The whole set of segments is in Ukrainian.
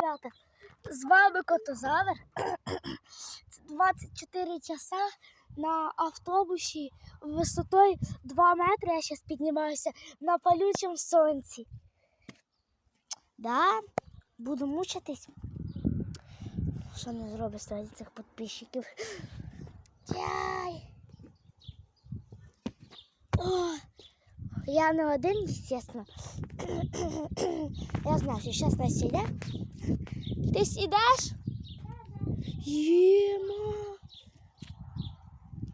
ребята, з вами Котозавр. Це 24 часа на автобусі висотою 2 метри. Я зараз піднімаюся на палючому сонці. Да, буду мучитись. Що не зробиш раді цих підписчиків? Яй. О, я не один, естественно. Я знаю, що зараз Настя йде. Ти сідеш? Єма.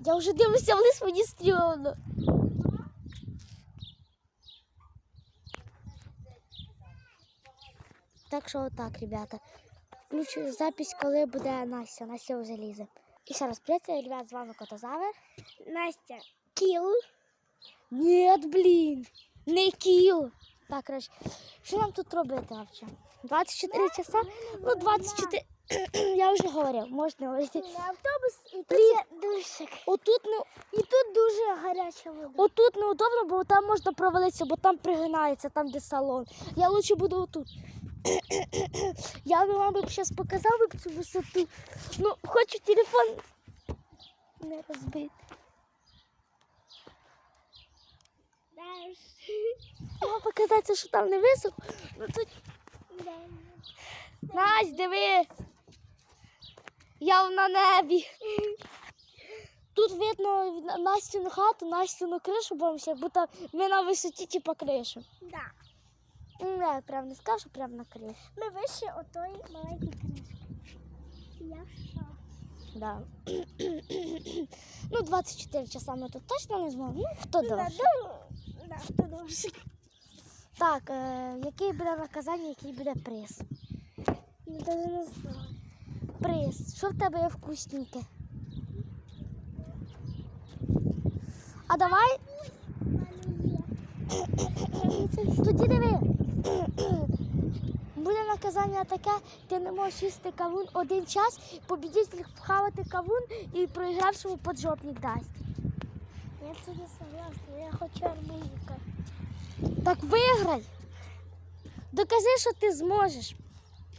Я вже дивлюся вниз, мені стрьомно. Так що отак, ребята. Включу запись, коли буде Настя. Настя вже лізе. І ще раз привіт, ребят, з вами Котозавр. Настя, кіл. Нет, блін, не кіл. Так, коротше, що нам тут робити, Авча? 24 часа? Ну, 24. Я вже говорив, можна говорити. автобус і тут душик. Отут не, І тут дуже гаряча вода. отут неудобно, бо там можна провалитися, бо там пригинається, там де салон. Я лучше буду отут. Я би вам зараз показав би цю висоту. Ну, хочу телефон не розбити. Вам показати, що там не високо. Ну тут Настя, диви. Я на небі. Тут видно Настю хату, Настю кришу, бо будто ми на висоті, типу кришу. Да. Ну, Я прям не скажу, прям на кришу. Ми вище отої маленької кришки. Я що? Да. ну, 24 часа ми тут точно не зможемо. Ну, хто довше. Да, хто. Так, е, який буде наказання, який буде приз? Я даже не знаю. Приз. Що в тебе є вкусненьке? А давай Тоді диви. Буде наказання таке, ти не можеш їсти кавун один час, побідитель вхавати кавун і проігравшому поджопник дасть. Це не согласна, я хочу арбузика. Так виграй. Докажи, що ти зможеш.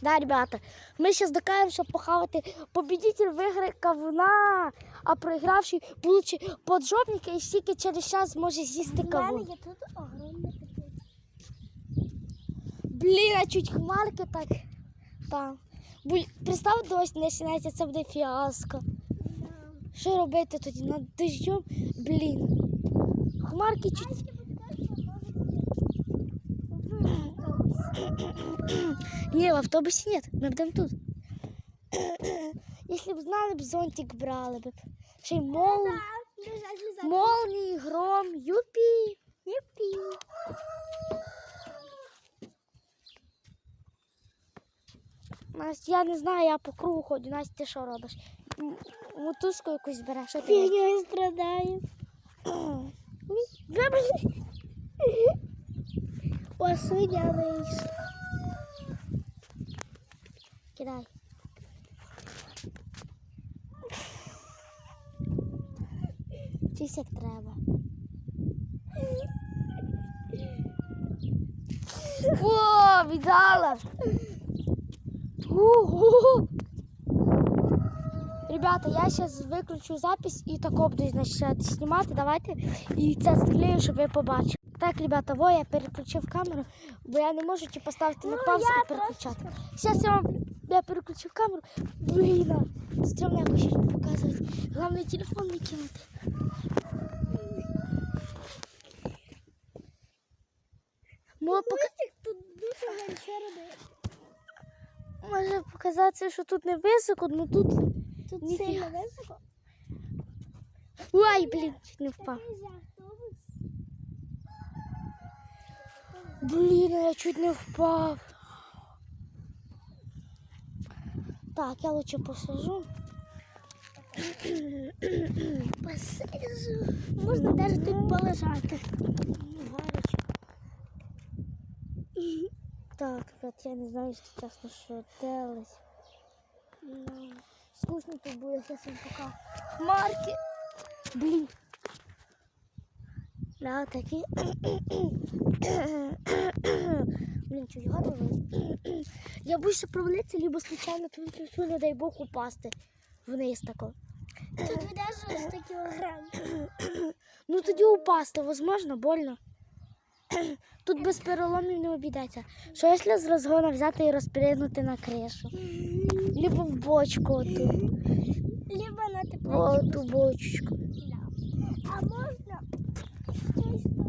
Да, ребята, ми зараз докажемо, що похавати. Побідитель виграє кавуна, а проігравший получить поджопника і стільки через час зможе з'їсти У мене є тут огромний пакет. Блін, а чуть хмарки так. Там. Представ, дощ починається, це буде фіаско. Що робити тоді над дощом? Блін. Хмарки далі Ні, в автобусі ні, ми будемо тут. Якщо б знали б, зонтик брали б. Ще й мол... Молнії, гром, юпі. Юпі. Настя, я не знаю, я по кругу ходжу. Настя, ти що робиш? Мотузку якусь береш, що ти? Фігньою страдаю. О, свиня вийшла. Кидай. Чись як треба. О, віддала. Ого. Ребята, я зараз виключу запись і так буду значить, знімати. Давайте. І це склею, щоб ви побачили. Так, ребята, во я переключив камеру, бо я не можу ті поставити на Ну, паузу я і переключати. Зараз я вам я переключив камеру. Блін, стрімно якось щось показувати. Головне телефон не кинути. Може, пока... Тут дуже. Може показатися, що тут не високо, ну тут. Тут Ніфіга. сильно високо. Ой, блін, чуть не впав. Блін, я чуть не впав. Так, я лучше посажу. Посижу. Можна навіть тут полежати. Так, я не знаю, якщо чесно, що делать. Скучно тут буде, зараз вам пока. Хмарки. Блін. Да, такі. Блін, чуть гарно. Я боюся провалитися, либо случайно тут, не дай Бог, упасти вниз тако. Тут видаж 100 кілограм. Ну тоді упасти, возможно, больно. Тут без переломів не обійдеться. Що якщо з розгону взяти і розпригнути на кришу? Либо в бочку оту. Либо на тепло. оту бочечку. А можна з цієї сторони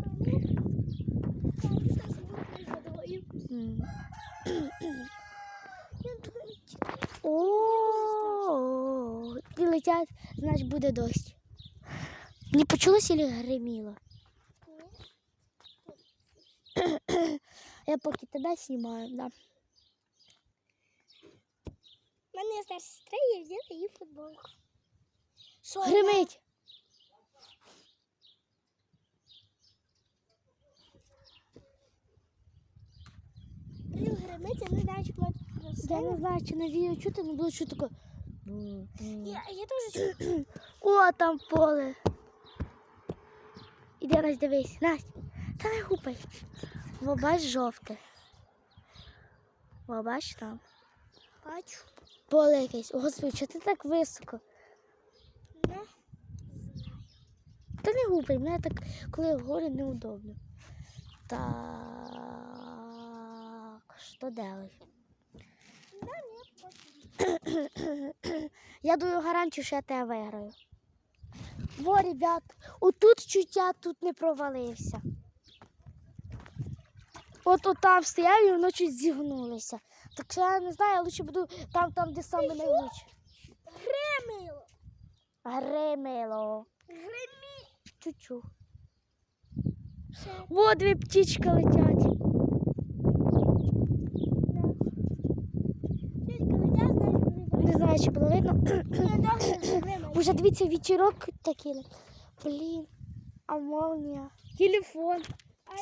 О, і летять, значить буде дощ. Не почулося чи гриміло? Я поки тебе знімаю, да. У мене є старша сестра, я взяла її футболку. Що Гримить. Гримить, я не знаю, чи вона тут Я красиво. не знаю, чи на відео чути, але було чути таке. Я, я теж чую. О, там поле. Іди, Настя, дивись. Настя, та не гупай. Во, бач жовте. Во, бач там. Бачу. Поле якесь. Господи, чого ти так високо? Не. Та не гупай, мене так, коли вгорі неудобно. Так, що делать? Я даю гарантію, що я тебе виграю. Во, ребят, отут чуття тут не провалився. От от там стояв і воно чуть зігнулося. Так що я не знаю, я лучше буду там, там, де саме найгуче. Гримило. Гримило. Гримі. Ще. Во, дві птічки летять. Не знаю, чи було видно. Уже дивіться, вітерок такий. Блін, а молнія. Телефон. А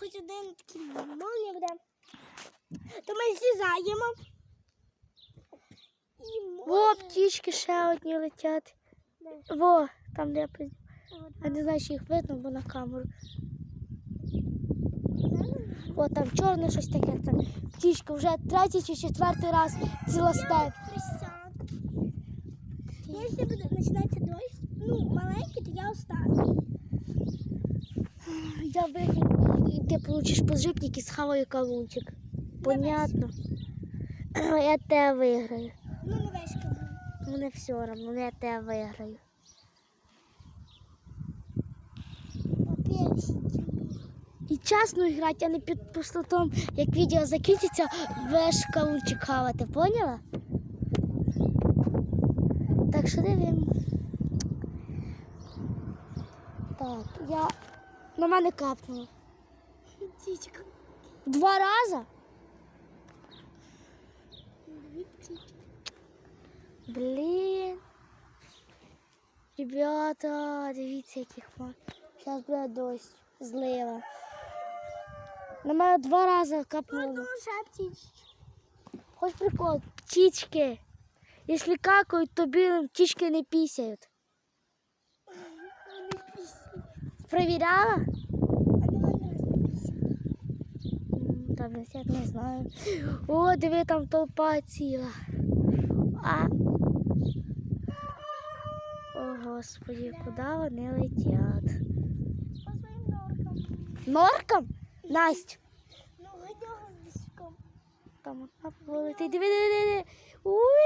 хоч один такий молнія буде, то ми злізаємо. І Во, може... птічки ще одні летять. Де? Во, там де я пиз- От, Я не знаю, чи їх видно, бо на камеру. О, там чорне щось таке. Це птічка вже третій чи четвертий раз ціла. Присяг. Якщо буде починатися дощ, ну, маленький, то я остану. Я виграю, і ти получиш пожитник і схаваю кавунчик. Понятно. Я тебе виграю. Ну, не весь кабун. Мене все одно, я тебе виграю. І чесно грати, а не під пустотом, як відео закінчиться, будеш кавунчик хавати, поняла? Так що дивимо. Так, я на мене капнуло. Птичка. Два рази? Блін. Ребята, дивіться, яких мар. Зараз буде дощ, злива. На мене два рази капнуло. Ну. Хоч прикол, птички. Якщо какають, то білим птички не пісяють. Вони 50, не знаю. О, диви, там толпа ціла. А. О, господи, куди вони летять? Норком? Настя. Ну, гадя з диском. Там одна полетить. Диви, диви, диви. Уй!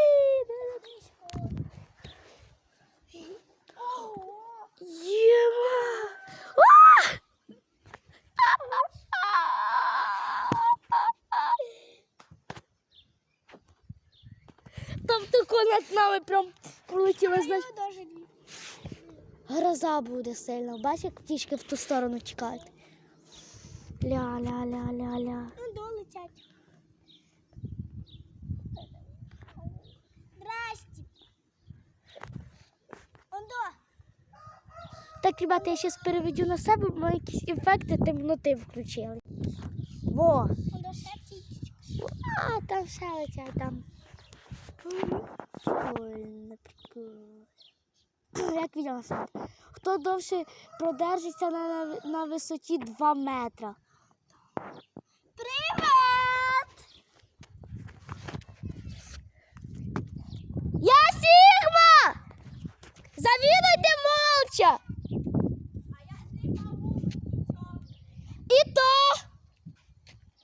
Даже дві. Гроза буде сильно. Бачиш, як птічки в ту сторону тікають. Ля-ля-ля-ля-ля. Ну, долетять. Здрасте. Ондо. Так, ребята, я зараз переведу на себе, бо якісь ефекти темноти включили. Во! Ондо ще. А, там ще летять там. Прикольно. Як відео? Хто довше продержиться на, на, на висоті 2 метра? Привет! Я Сігма! Завідуйте молча! І то.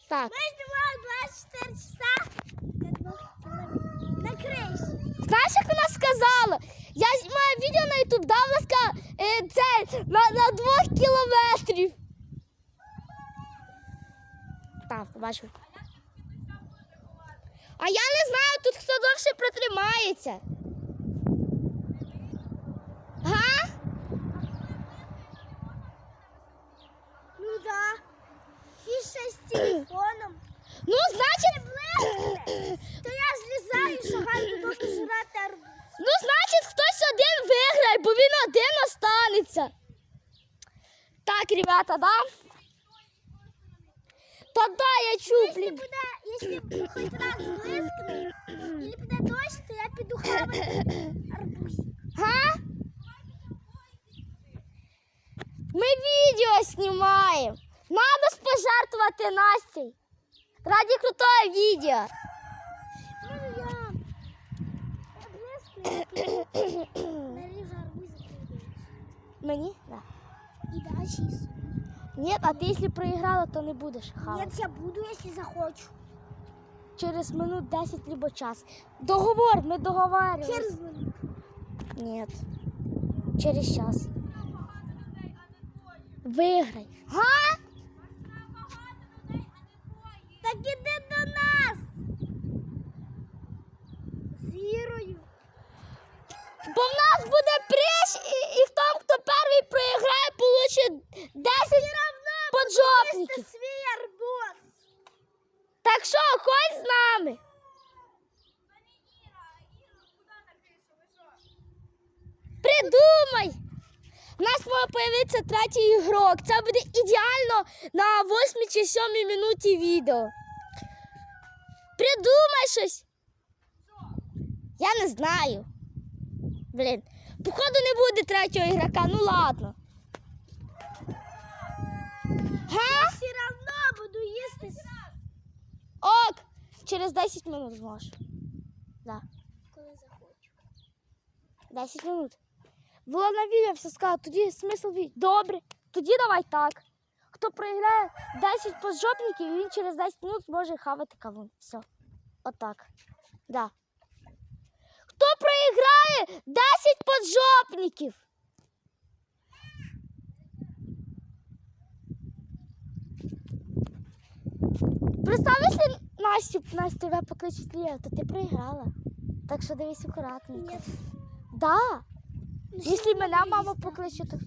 Так. Мы снимаем 24 часа на двух километрах. На крыше. Знаєш, як вона сказала? Я знімаю відео на YouTube, да, вона сказала, е, це на, на двох кілометрів. Так, побачив. А я не знаю, тут хто довше протримається. чую, Якщо блін. буде, якщо хоч раз блискне, і буде дощ, то я піду хавати арбузик. Га? Ми відео знімаємо. Надо ж пожертвувати Насті. Раді крутого відео. Ну я. Я блискну. Наріжу арбузик. Мені? Да. І далі Ні, а ти якщо проіграла, то не будеш хавати. Нет, я буду, если захочу. Через минут 10 либо час. Договор, ми договариваемся. Через минуту. Нет. Через час. Виграй. Га? Так іди до нас. З Ірою. Бо в нас буде приш, і, і хто, хто перший проіграє, получить 10 поджопників. Свій арбуз. Так що, ходь з нами. Придумай. У нас може появитися третій ігрок. Це буде ідеально на 8 чи 7 минуті відео. Придумай щось. Я не знаю. Блін. Походу не буде третього ігрока, ну ладно. Га? Все равно буду їсти. Ок, через 10 минут зможеш. Да. Коли захочу. 10 минут. Було на відео все сказала, тоді смисл відео. Добре, тоді давай так. Хто проіграє 10 поджопників, він через 10 минут зможе хавати кавун. Все. Отак. Да. Хто проіграє 10 поджопників? Представ, якщо Настю, Настя тебе покличуть Лія, то ти проіграла. Так що дивись акуратненько. Нет. Да. Ну, Якщо мене мама покличе, то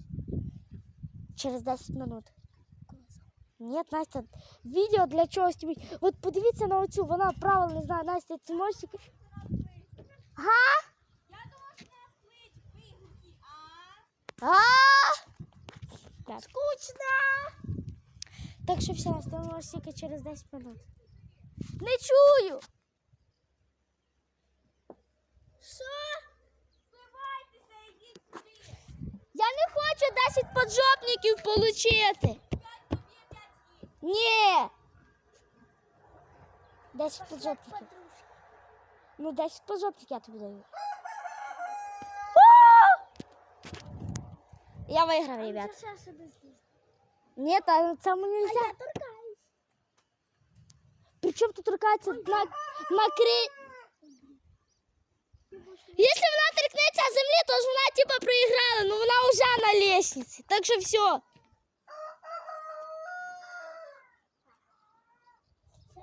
через 10 минут. Ні, Настя, відео для чогось тобі. От подивіться на оцю, вона правила не знає, Настя, ти можеш. Га? Так. Скучно. Так що все, Настя, ти можеш тільки через 10 минут. Не чую. Що? Я не хочу 10 поджопників получити. Ні. 10 поджопників. Подружка. Ну, 10 поджопників я тобі даю. Я виграв, ребят. Я ще сюди злізу. Ні, та цьому А нельзя. я торкаюсь. Причому тут торкається на, на кри... Якщо вона торкнеться землі, то ж вона типа проіграла, ну вона вже на лестниці. Так що все. Я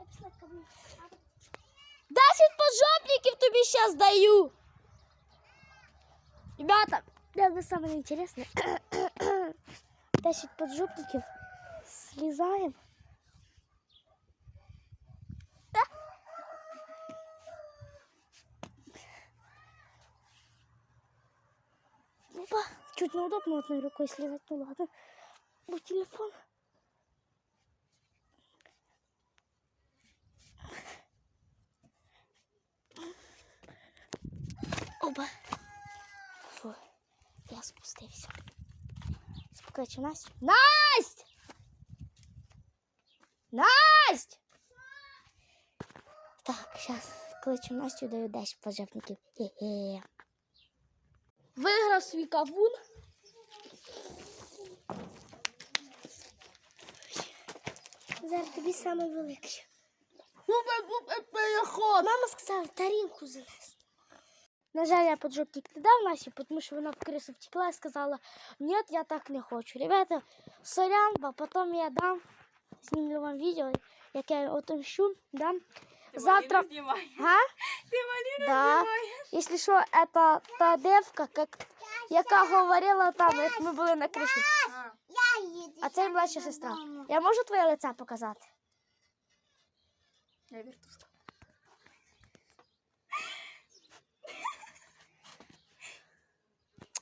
пішла ко мне. 10 поджопників тобі зараз даю. Ребята, это самое интересное. 10 поджопників. Слізаємо. Опа, чуть неудобно одной рукой слезать, ну ладно. Мой телефон. Оба. Я спустився. Покличу Настю. Насть! Насть! Так, зараз кличу Настю, даю 10 пожежників. Виграв свій кавун. Зараз тобі саме великий. переход. Мама сказала, тарілку занести. На жаль, я поджопник не дав Насі, тому що вона в крису втекла і сказала, ні, я так не хочу. Ребята, сорян, а потім я дам, знімлю вам відео, як я отомщу, дам. Завтра... Га? Ти Маліну Да. Якщо що, это та девка, як, яка говорила там, як ми були на криші. А це младша сестра. Я можу твоє лице показати? Я віртуска.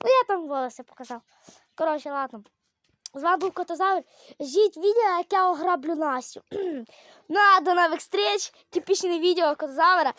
Ну, я там волоси показав. Коротше, ладно. З вами був Котозавр. Ждіть відео, як я ограблю Настю. Ну, а до нових встреч. Типічне відео Котозавра.